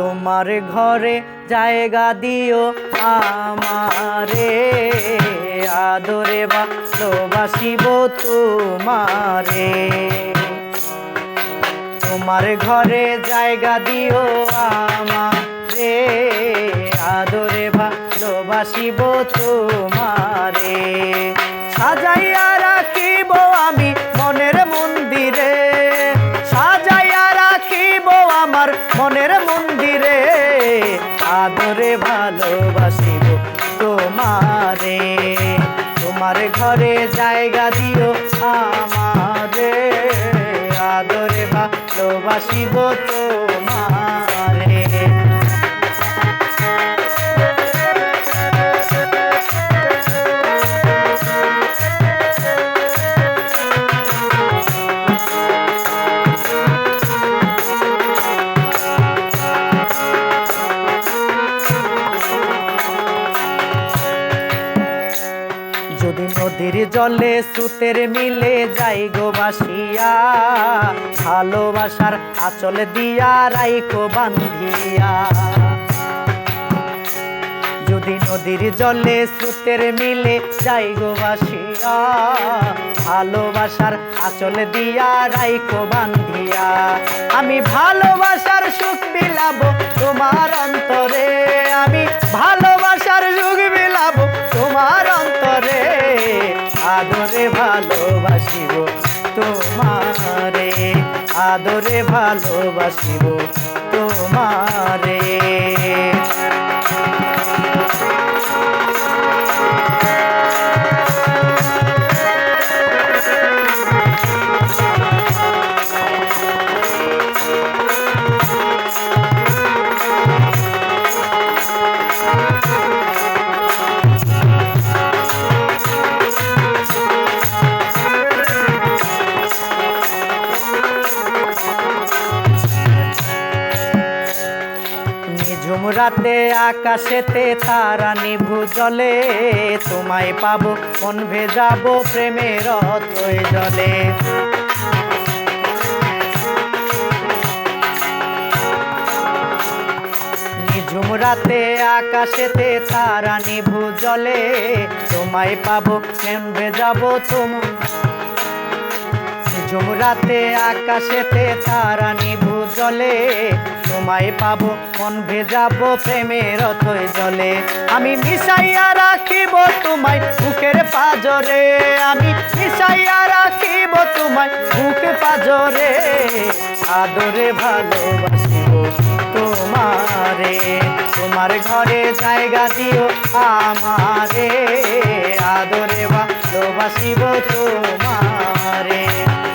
তোমার ঘরে জায়গা দিও আমারে। আদরে ভালোবাসিব তোমারে। তোমার ঘরে জায়গা দিও আমারে। আদরে ভালোবাসিব তোমারে। সাজাইয়া ঘরে জায়গা দিও আমারে। আদরে ভালোবাসিব তোমারে নদীর জলে সুতের মিলে যাই গো বাসিয়া। ভালোবাসার আচল দিয়া রাইকো বান্ধিয়া। যদি নদীর জলে স্রোতের মিলে যাই গো বাসিয়া, ভালোবাসার আচল দিয়া রাইকো বান্ধিয়া। আমি ভালোবাসার সুখ বিলাবো তোমার অন্তরে। আমি ভালোবাসার আদরে ভালোবাসিব তোমারে। রাতে আকাশেতে তারা নিভু জলে। তোমায় পাবো, মন ভেজাবো প্রেমের অতই জলে। নিঝুম রাতে আকাশেতে তারা নিভু জলে। তোমায় পাবো মন ভেজাবো তুম। ঝুমরাতে আকাশেতে তারা নিভু জলে। তোমায় পাবো, মন ভেজাবো প্রেমের থই জলে। আমি মিশাইয়া রাখিব তোমায় মুখের পাজরে। আমি মিশাইয়া রাখিব তোমায় বুক পাজরে। আদরে ভালোবাসিব তোমারে। তোমার ঘরে জায়গা দিও আমারে। আদরে ভালোবাসিব তোমারে।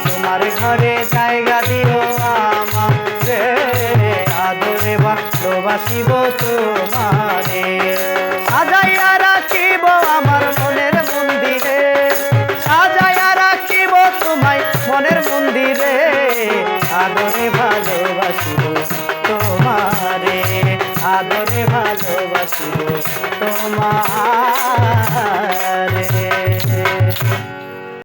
তোমার ঘরে জায়গা দিও রাখিব তোমারে। সাজাইয়া রাখিব আমার মনের মন্দিরে। সাজাইয়া রাখিব তোমায় মনের মন্দিরে। আদরে ভালোবাসিব তোমারে। আদরে ভালোবাসিব তোমারে।